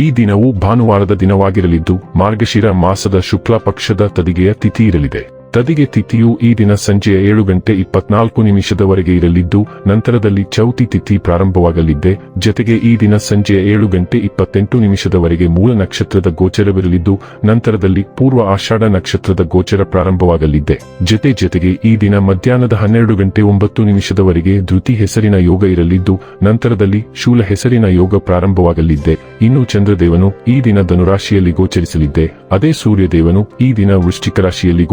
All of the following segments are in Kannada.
ಈ ದಿನವು ಭಾನುವಾರದ ದಿನವಾಗಿರಲಿದ್ದು ಮಾರ್ಗಶಿರ ಮಾಸದ ಶುಕ್ಲ ಪಕ್ಷದ ತದಿಗೆಯ ತಿಥಿ ಇರಲಿದೆ. ತದಿಗೆ ತಿಥಿಯು ಈ ದಿನ ಸಂಜೆಯ ಏಳು ಗಂಟೆ ಇಪ್ಪತ್ನಾಲ್ಕು ನಿಮಿಷದವರೆಗೆ ಇರಲಿದ್ದು, ನಂತರದಲ್ಲಿ ಚೌತಿ ತಿಥಿ ಪ್ರಾರಂಭವಾಗಲಿದ್ದೆ. ಜತೆಗೆ ಈ ದಿನ ಸಂಜೆಯ ಏಳು ಗಂಟೆ ಇಪ್ಪತ್ತೆಂಟು ನಿಮಿಷದವರೆಗೆ ಮೂಲ ನಕ್ಷತ್ರದ ಗೋಚರವಿರಲಿದ್ದು, ನಂತರದಲ್ಲಿ ಪೂರ್ವ ಆಷಾಢ ನಕ್ಷತ್ರದ ಗೋಚರ ಪ್ರಾರಂಭವಾಗಲಿದ್ದೆ. ಜತೆ ಜೊತೆಗೆ ಈ ದಿನ ಮಧ್ಯಾಹ್ನದ ಹನ್ನೆರಡು ಗಂಟೆ ಒಂಬತ್ತು ನಿಮಿಷದವರೆಗೆ ಧೃತಿ ಹೆಸರಿನ ಯೋಗ ಇರಲಿದ್ದು, ನಂತರದಲ್ಲಿ ಶೂಲ ಹೆಸರಿನ ಯೋಗ ಪ್ರಾರಂಭವಾಗಲಿದ್ದೆ. ಇನ್ನು ಚಂದ್ರದೇವನು ಈ ದಿನ ಧನುರಾಶಿಯಲ್ಲಿ ಗೋಚರಿಸಲಿದ್ದೆ. ಅದೇ ಸೂರ್ಯದೇವನು ಈ ದಿನ ವೃಶ್ಚಿಕ ರಾಶಿಯಲ್ಲಿ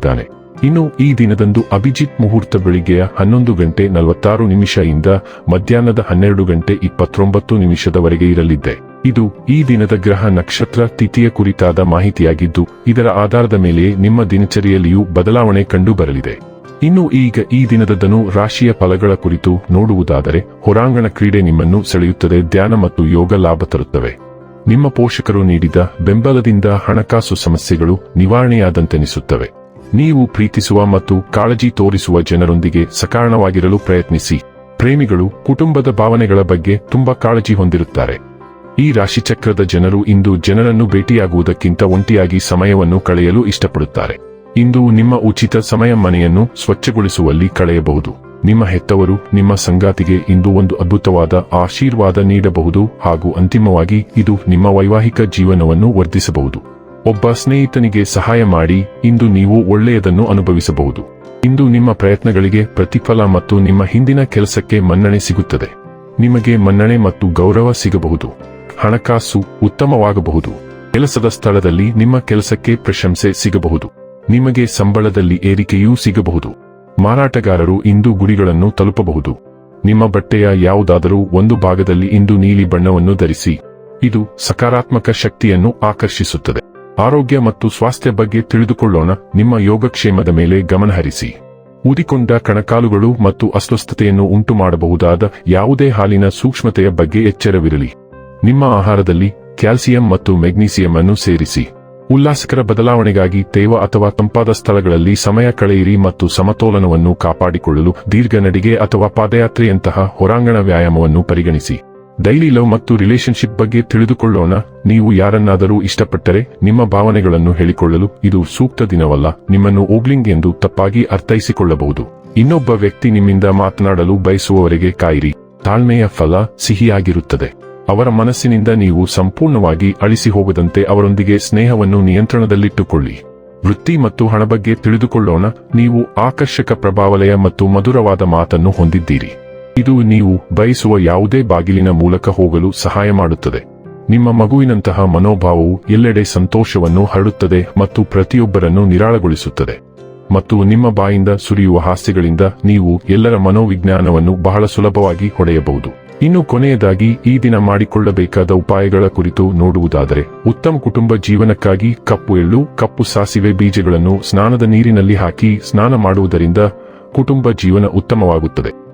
ಗೋಚರಿಸಲಿದ್ದಾನೆ ಇನ್ನು ಈ ದಿನದಂದು ಅಭಿಜಿತ್ ಮುಹೂರ್ತ ಬೆಳಿಗ್ಗೆಯ ಹನ್ನೊಂದು ಗಂಟೆ ನಲವತ್ತಾರು ನಿಮಿಷ ಇಂದ ಮಧ್ಯಾಹ್ನದ ಹನ್ನೆರಡು ಗಂಟೆ ಇಪ್ಪತ್ತೊಂಬತ್ತು ನಿಮಿಷದವರೆಗೆ ಇರಲಿದ್ದೆ. ಇದು ಈ ದಿನದ ಗ್ರಹ ನಕ್ಷತ್ರ ತಿಥಿಯ ಕುರಿತಾದ ಮಾಹಿತಿಯಾಗಿದ್ದು, ಇದರ ಆಧಾರದ ಮೇಲೆ ನಿಮ್ಮ ದಿನಚರಿಯಲ್ಲಿಯೂ ಬದಲಾವಣೆ ಕಂಡು ಬರಲಿದೆ ಇನ್ನು ಈಗ ಈ ದಿನದ ಧನು ರಾಶಿಯ ಫಲಗಳ ಕುರಿತು ನೋಡುವುದಾದರೆ, ಹೊರಾಂಗಣ ಕ್ರೀಡೆ ನಿಮ್ಮನ್ನು ಸೆಳೆಯುತ್ತದೆ, ಧ್ಯಾನ ಮತ್ತು ಯೋಗ ಲಾಭ ತರುತ್ತವೆ. ನಿಮ್ಮ ಪೋಷಕರು ನೀಡಿದ ಬೆಂಬಲದಿಂದ ಹಣಕಾಸು ಸಮಸ್ಯೆಗಳು ನಿವಾರಣೆಯಾದಂತೆನಿಸುತ್ತವೆ. ನೀವು ಪ್ರೀತಿಸುವ ಮತ್ತು ಕಾಳಜಿ ತೋರಿಸುವ ಜನರೊಂದಿಗೆ ಸಕಾರಣವಾಗಿರಲು ಪ್ರಯತ್ನಿಸಿ. ಪ್ರೇಮಿಗಳು ಕುಟುಂಬದ ಭಾವನೆಗಳ ಬಗ್ಗೆ ತುಂಬಾ ಕಾಳಜಿ ಹೊಂದಿರುತ್ತಾರೆ. ಈ ರಾಶಿಚಕ್ರದ ಜನರು ಇಂದು ಜನರನ್ನು ಭೇಟಿಯಾಗುವುದಕ್ಕಿಂತ ಒಂಟಿಯಾಗಿ ಸಮಯವನ್ನು ಕಳೆಯಲು ಇಷ್ಟಪಡುತ್ತಾರೆ. ಇಂದು ನಿಮ್ಮ ಉಚಿತ ಸಮಯ ಮನೆಯನ್ನು ಸ್ವಚ್ಛಗೊಳಿಸುವಲ್ಲಿ ಕಳೆಯಬಹುದು. ನಿಮ್ಮ ಹೆತ್ತವರು ನಿಮ್ಮ ಸಂಗಾತಿಗೆ ಇಂದು ಒಂದು ಅದ್ಭುತವಾದ ಆಶೀರ್ವಾದ ನೀಡಬಹುದು ಹಾಗೂ ಅಂತಿಮವಾಗಿ ಇದು ನಿಮ್ಮ ವೈವಾಹಿಕ ಜೀವನವನ್ನು ವರ್ಧಿಸಬಹುದು. ಒಬ್ಬ ಸ್ನೇಹಿತನಿಗೆ ಸಹಾಯ ಮಾಡಿ, ಇಂದು ನೀವು ಒಳ್ಳೆಯದನ್ನು ಅನುಭವಿಸಬಹುದು. ಇಂದು ನಿಮ್ಮ ಪ್ರಯತ್ನಗಳಿಗೆ ಪ್ರತಿಫಲ ಮತ್ತು ನಿಮ್ಮ ಹಿಂದಿನ ಕೆಲಸಕ್ಕೆ ಮನ್ನಣೆ ಸಿಗುತ್ತದೆ. ನಿಮಗೆ ಮನ್ನಣೆ ಮತ್ತು ಗೌರವ ಸಿಗಬಹುದು. ಹಣಕಾಸು ಉತ್ತಮವಾಗಬಹುದು. ಕೆಲಸದ ಸ್ಥಳದಲ್ಲಿ ನಿಮ್ಮ ಕೆಲಸಕ್ಕೆ ಪ್ರಶಂಸೆ ಸಿಗಬಹುದು. ನಿಮಗೆ ಸಂಬಳದಲ್ಲಿ ಏರಿಕೆಯೂ ಸಿಗಬಹುದು. ಮಾರಾಟಗಾರರು ಇಂದು ಗುರಿಗಳನ್ನು ತಲುಪಬಹುದು. ನಿಮ್ಮ ಬಟ್ಟೆಯ ಯಾವುದಾದರೂ ಒಂದು ಭಾಗದಲ್ಲಿ ಇಂದು ನೀಲಿ ಬಣ್ಣವನ್ನು ಧರಿಸಿ, ಇದು ಸಕಾರಾತ್ಮಕ ಶಕ್ತಿಯನ್ನು ಆಕರ್ಷಿಸುತ್ತದೆ. ಆರೋಗ್ಯ ಮತ್ತು ಸ್ವಾಸ್ಥ್ಯ ಬಗ್ಗೆ ತಿಳಿದುಕೊಳ್ಳೋಣ. ನಿಮ್ಮ ಯೋಗಕ್ಷೇಮದ ಮೇಲೆ ಗಮನಹರಿಸಿ ಊದಿಕೊಂಡ ಕಣಕಾಲುಗಳು ಮತ್ತು ಅಸ್ವಸ್ಥತೆಯನ್ನು ಉಂಟು ಮಾಡಬಹುದಾದ ಯಾವುದೇ ಹಾಲಿನ ಸೂಕ್ಷ್ಮತೆಯ ಬಗ್ಗೆ ಎಚ್ಚರವಿರಲಿ. ನಿಮ್ಮ ಆಹಾರದಲ್ಲಿ ಕ್ಯಾಲ್ಸಿಯಂ ಮತ್ತು ಮೆಗ್ನೀಸಿಯಂ ಅನ್ನು ಸೇರಿಸಿ. ಉಲ್ಲಾಸಕರ ಬದಲಾವಣೆಗಾಗಿ ತೇವ ಅಥವಾ ತಂಪಾದ ಸ್ಥಳಗಳಲ್ಲಿ ಸಮಯ ಕಳೆಯಿರಿ ಮತ್ತು ಸಮತೋಲನವನ್ನು ಕಾಪಾಡಿಕೊಳ್ಳಲು ದೀರ್ಘ ನಡಿಗೆ ಅಥವಾ ಪಾದಯಾತ್ರೆಯಂತಹ ಹೊರಾಂಗಣ ವ್ಯಾಯಾಮವನ್ನು ಪರಿಗಣಿಸಿ. ಡೈಲಿ ಲವ್ ಮತ್ತು ರಿಲೇಶನ್ಶಿಪ್ ಬಗ್ಗೆ ತಿಳಿದುಕೊಳ್ಳೋಣ. ನೀವು ಯಾರನ್ನಾದರೂ ಇಷ್ಟಪಟ್ಟರೆ ನಿಮ್ಮ ಭಾವನೆಗಳನ್ನು ಹೇಳಿಕೊಳ್ಳಲು ಇದು ಸೂಕ್ತ ದಿನವಲ್ಲ. ನಿಮ್ಮನ್ನು ಓಗ್ಲಿಂಗ್ ಎಂದು ತಪ್ಪಾಗಿ ಅರ್ಥೈಸಿಕೊಳ್ಳಬಹುದು. ಇನ್ನೊಬ್ಬ ವ್ಯಕ್ತಿ ನಿಮ್ಮಿಂದ ಮಾತನಾಡಲು ಬಯಸುವವರೆಗೆ ಕಾಯಿರಿ. ತಾಳ್ಮೆಯ ಫಲ ಸಿಹಿಯಾಗಿರುತ್ತದೆ. ಅವರ ಮನಸ್ಸಿನಿಂದ ನೀವು ಸಂಪೂರ್ಣವಾಗಿ ಅಳಿಸಿ ಹೋಗದಂತೆ ಅವರೊಂದಿಗೆ ಸ್ನೇಹವನ್ನು ನಿಯಂತ್ರಣದಲ್ಲಿಟ್ಟುಕೊಳ್ಳಿ. ವೃತ್ತಿ ಮತ್ತು ಹಣ ಬಗ್ಗೆ ತಿಳಿದುಕೊಳ್ಳೋಣ. ನೀವು ಆಕರ್ಷಕ ಪ್ರಭಾವಲಯ ಮತ್ತು ಮಧುರವಾದ ಮಾತನ್ನು ಹೊಂದಿದ್ದೀರಿ. ಇದು ನೀವು ಬಯಸುವ ಯಾವುದೇ ಬಾಗಿಲಿನ ಮೂಲಕ ಹೋಗಲು ಸಹಾಯ ಮಾಡುತ್ತದೆ. ನಿಮ್ಮ ಮಗುವಿನಂತಹ ಮನೋಭಾವವು ಎಲ್ಲೆಡೆ ಸಂತೋಷವನ್ನು ಹರಡುತ್ತದೆ ಮತ್ತು ಪ್ರತಿಯೊಬ್ಬರನ್ನು ನಿರಾಳಗೊಳಿಸುತ್ತದೆ. ಮತ್ತು ನಿಮ್ಮ ಬಾಯಿಂದ ಸುರಿಯುವ ಹಾಸ್ಯಗಳಿಂದ ನೀವು ಎಲ್ಲರ ಮನೋವಿಜ್ಞಾನವನ್ನು ಬಹಳ ಸುಲಭವಾಗಿ ಹೊಡೆಯಬಹುದು. ಇನ್ನು ಕೊನೆಯದಾಗಿ, ಈ ದಿನ ಮಾಡಿಕೊಳ್ಳಬೇಕಾದ ಉಪಾಯಗಳ ಕುರಿತು ನೋಡುವುದಾದರೆ, ಉತ್ತಮ ಕುಟುಂಬ ಜೀವನಕ್ಕಾಗಿ ಕಪ್ಪು ಎಳ್ಳು, ಕಪ್ಪು ಸಾಸಿವೆ ಬೀಜಗಳನ್ನು ಸ್ನಾನದ ನೀರಿನಲ್ಲಿ ಹಾಕಿ ಸ್ನಾನ ಮಾಡುವುದರಿಂದ ಕುಟುಂಬ ಜೀವನ ಉತ್ತಮವಾಗುತ್ತದೆ.